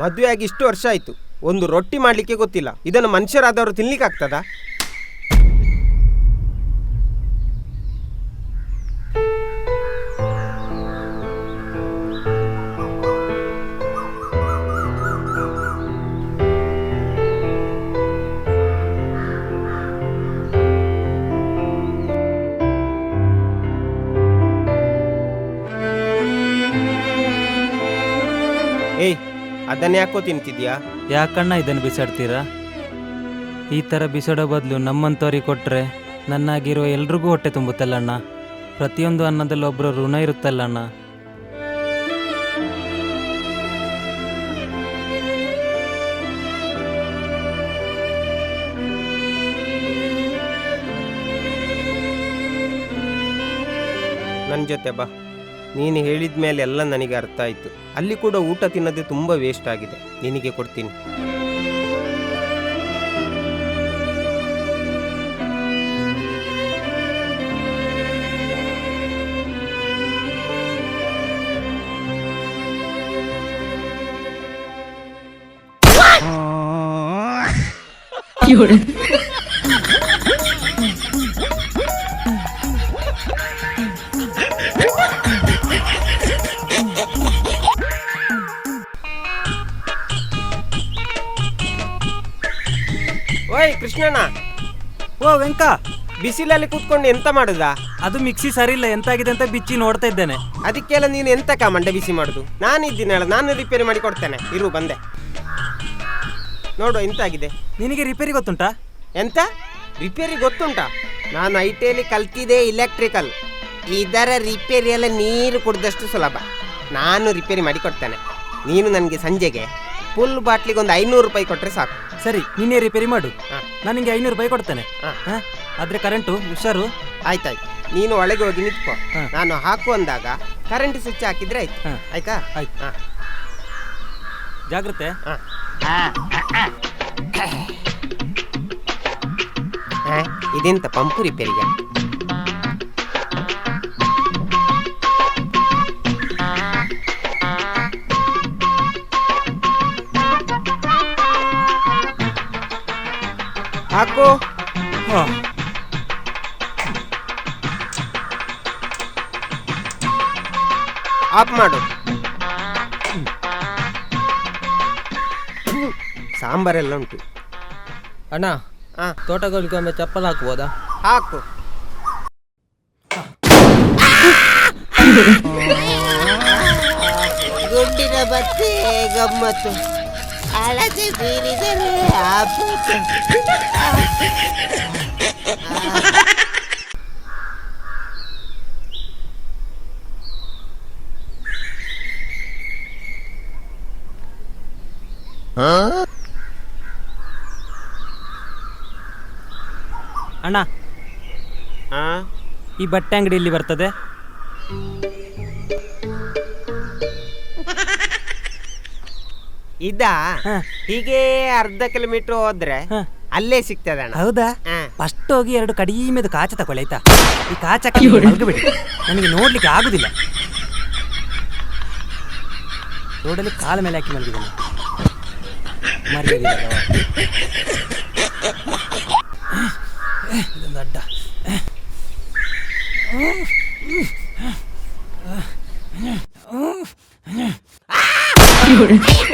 ಮದುವೆ ಆಗಿ ಇಷ್ಟು ವರ್ಷ ಆಯ್ತು. ಒಂದು ರೊಟ್ಟಿ ಮಾಡ್ಲಿಕ್ಕೆ ಗೊತ್ತಿಲ್ಲ. ಇದನ್ನು ಮನುಷ್ಯರಾದವರು ತಿನ್ಲಿಕ್ಕೆ ಅದನ್ನ ಯಾಕೋ ತಿಂತಿದ್ಯಾ? ಯಾಕಣ್ಣ ಇದನ್ನು ಬಿಸಾಡ್ತೀರಾ? ಈ ಥರ ಬಿಸಾಡೋ ಬದಲು ನಮ್ಮಂಥವ್ರಿಗೆ ಕೊಟ್ಟರೆ ನನ್ನಾಗಿರೋ ಎಲ್ರಿಗೂ ಹೊಟ್ಟೆ ತುಂಬುತ್ತಲ್ಲಣ್ಣ. ಪ್ರತಿಯೊಂದು ಅನ್ನದಲ್ಲಿ ಒಬ್ಬರು ಋಣ ಇರುತ್ತಲ್ಲ ಅಣ್ಣ ನನ್ನ ಜೊತೆ ಬಾ. ನೀನು ಹೇಳಿದ ಮೇಲೆ ಎಲ್ಲ ನನಗೆ ಅರ್ಥ ಆಯಿತು. ಅಲ್ಲಿ ಕೂಡ ಊಟ ತಿನ್ನದೆ ತುಂಬ ವೇಸ್ಟ್ ಆಗಿದೆ. ನಿನಗೆ ಕೊಡ್ತೀನಿ. ಓಯ್ ಕೃಷ್ಣಣ್ಣ ಓ ವೆಂಕ ಬಿಸಿಲಲ್ಲಿ ಕೂತ್ಕೊಂಡು ಎಂತ ಮಾಡುದಾ? ಅದು ಮಿಕ್ಸಿ ಸರಿ ಇಲ್ಲ ಎಂತಾಗಿದೆ ಅಂತ ಬಿಚ್ಚಿ ನೋಡ್ತಾ ಇದ್ದೇನೆ. ಅದಕ್ಕೆಲ್ಲ ನೀನು ಎಂತ ಮಂಡೆ ಬಿಸಿ ಮಾಡುದು? ನಾನಿದ್ದೀನಲ್ಲ ನಾನು ರಿಪೇರಿ ಮಾಡಿ ಕೊಡ್ತೇನೆ. ಇರು ಬಂದೆ. ನೋಡು ಎಂತಾಗಿದೆ? ನಿನಗೆ ರಿಪೇರಿ ಗೊತ್ತುಂಟಾ? ಎಂತ? ರಿಪೇರಿ ಗೊತ್ತುಂಟಾ? ನಾನು ಐ ಟಿಯಲ್ಲಿ ಕಲ್ತಿದೆ ಇಲೆಕ್ಟ್ರಿಕಲ್ ಇದರ ರಿಪೇರಿ ಎಲ್ಲ ನೀರು ಕುಡ್ದಷ್ಟು ಸುಲಭ. ನಾನು ರಿಪೇರಿ ಮಾಡಿ ಕೊಡ್ತೇನೆ. ನೀನು ನನಗೆ ಸಂಜೆಗೆ ಫುಲ್ ಬಾಟ್ಲಿಗೆ ಒಂದು ಐನೂರು ರೂಪಾಯಿ ಕೊಟ್ಟರೆ ಸಾಕು. ಸರಿ ನೀನೇ ರಿಪೇರಿ ಮಾಡು. ಹಾ. ನಾನು ನಿಮಗೆ ಐನೂರು ರೂಪಾಯಿ ಕೊಡ್ತೇನೆ. ಹಾಂ. ಹಾ? ಆದ್ರೆ ಕರೆಂಟು ಹುಷಾರು? ಆಯ್ತಾಯ್ತು. ನೀನು ಒಳಗೆ ಹೋಗಿ ನಿಂತ್ಕೋ. ಹಾ. ನಾನು ಹಾಕು ಅಂದಾಗ ಕರೆಂಟ್ ಸ್ವಿಚ್ ಹಾಕಿದ್ರೆ ಆಯ್ತು. ಹಾ. ಆಯ್ತಾ? ಆಯ್ತು. ಹಾ. ಜಾಗ್ರತೆ. ಹಾ. ಇದೆಂತ ಪಂಪು ರಿಪೇರಿಗೆ ಹಾಕು ಹಾ. ಆಫ್ ಮಾಡು ಸಾಂಬಾರೆಲ್ಲ ಉಂಟು ಅಣ್ಣ ಹಾ ತೋಟಗಳಿಗೆ ಒಮ್ಮೆ ಚಪ್ಪಲ್ ಹಾಕ್ಬೋದಾ ಹಾಕು ಗುಡ್ಡಿನ ಬತ್ತೆ ಗಮ್ಮತ್ತು ಹಳದಿ ಬೀರಿದರೆ ಆಪತ್ತು ಅಣ್ಣ. ಆ? ಈ ಬಟ್ಟೆ ಅಂಗಡಿ ಇಲ್ಲಿ ಬರ್ತದೆ? ಇದ? ಹಾ. ಹೀಗೆ ಅರ್ಧ ಕಿಲೋಮೀಟರ್ ಹೋದ್ರೆ ಹಾ. ಅಲ್ಲೇ ಸಿಗ್ತದೆ ಅಣ್ಣ. ಹೌದಾ? ಹಾ. ಫಸ್ಟ್ ಹೋಗಿ ಎರಡು ಕಡಿಮೆದು ಕಾಚ ತಗೊಳ್ಳಿ ಆಯ್ತಾ? ಈ ಕಾಚ ಮಲ್ಗಬೇಡಿ. ನನಗೆ ನೋಡ್ಲಿಕ್ಕೆ ಆಗುದಿಲ್ಲ. ರೋಡಲ್ಲಿ ಕಾಲ ಮೇಲೆ ಹಾಕಿ ಮಲಗಿದ್ದಾನೆ. മര്യാദ